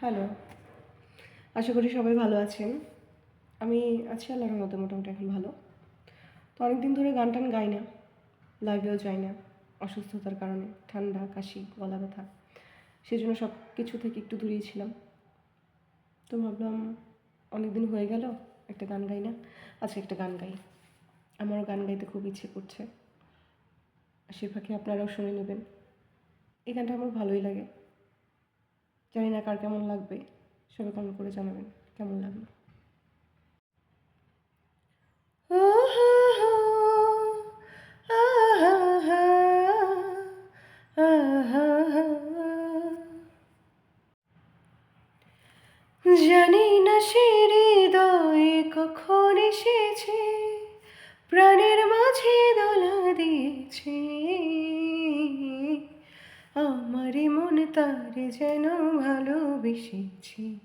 Hello. আশা করি সবাই ভালো আছেন। আমি আছি আল্লাহর মতো মোটামুটি এখন ভালো। তো অনেক দিন ধরে গান টান গাই না লাইভেও যাই না, অসুস্থতার কারণে, ঠান্ডা, কাশি, গলা ব্যথা সেই জন্য সব কিছু থেকে একটু দূরেই ছিলাম। তো ভাবলাম অনেক দিন হয়ে গেল, একটা গান গাই না আচ্ছা একটা গান গাই। আমারও গান গাইতে খুব ইচ্ছে করছে। সে ফাঁকে আপনারাও শুনে নেবেন। এই গানটা আমার ভালোই লাগে। জানি না কার কেমন লাগবে সবাই কমেন্ট করে জানাবেন, কেমন লাগল। জানি না সে হৃদয়ে কখন এসেছে, প্রাণের মাঝে দোলা দিয়েছে। আমারে মন তারে যেন ভালোবেসেছি।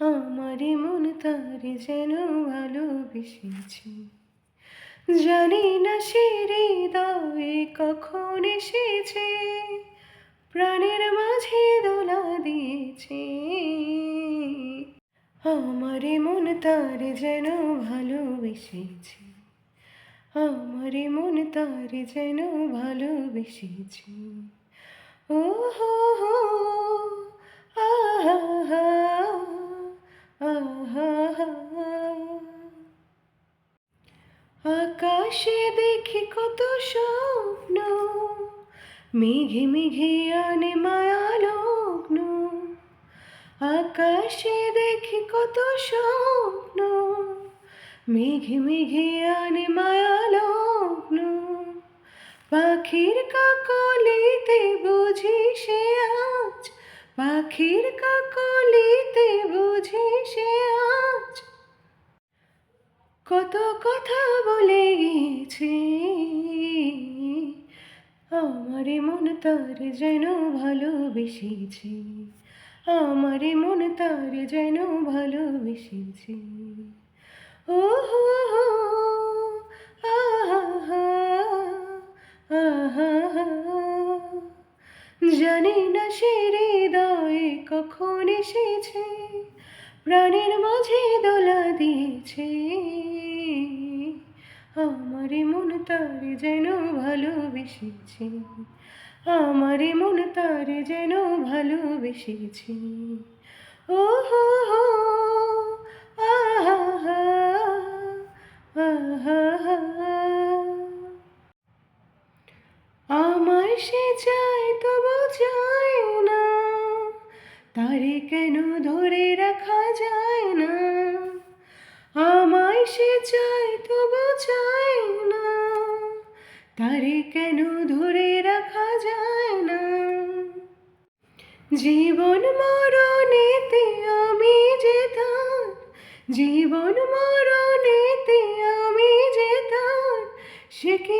আমারে মন তারে যেন ভালোবেসেছি। জানি না সে হৃদয়ে কখন এসেছে, প্রাণের মাঝে দোলা দিয়েছে। আমারে মন তারে যেন ভালোবেসেছি আমারে মন তারে যেন ভালোবেসেছি। আহা আকাশে দেখি কত স্বপ্ন, মেঘে মেঘে আনে মায়া লগ্ন। আকাশে দেখি কত স্বপ্ন, মেঘে মেঘে আনে মায়া পাখির কাকলিতে বুঝি সে আজ? পাখির কাকলিতে বুঝি সে আজ? কত কথা বলে গেছে আমারে মন তার যেন ভালোবেসেছি। আমারে মন তার যেন ভালোবেসেছি। ও জানি না সে হৃদয়ে কখন এসেছে, প্রাণের মাঝে দোলা দিয়েছে। আমারে মন তার যেন ভালোবেসেছে, আমারে মন তার যেন ভালোবেসেছে। ও হো হো আহা আহা সে চায়, তবু চায় না। তারে কেন ধরে রাখা যায় না? আমায় সে চায়, তবু চায় না। তারে কেন ধরে রাখা যায় না? জীবন মরণেতে আমি যে তার, জীবন মরণেতে আমি যে তার, সে কি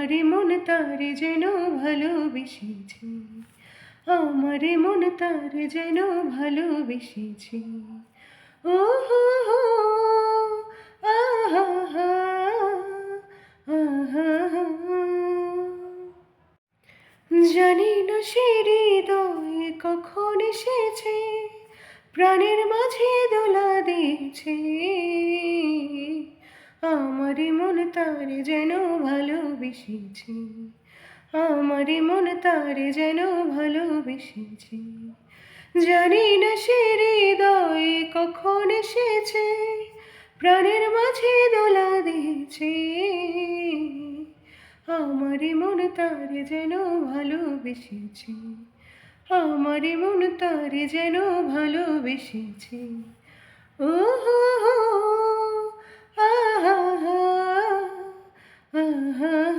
আমারে মন তারে যেন ভালোবেসেছি। আমারে মন তারে যেন ভালোবেসেছি। ও হো হো, আহা জানি না সে হৃদয়ে কখন এসেছে, প্রাণের মাঝে দোলা দিয়েছে। আমারে মন তারে যেন ভালোবেসেছে। আমারে মন তারে যেন ভালোবেসেছে। জানি না সে হৃদয়ে কখন এসেছে, প্রাণের মাঝে দোলা দিয়েছে। আমারে মন তারে যেন ভালোবেসেছে আমারে মন তারে যেন ভালোবেসেছে। ও হো হো হা আহা হা ও হো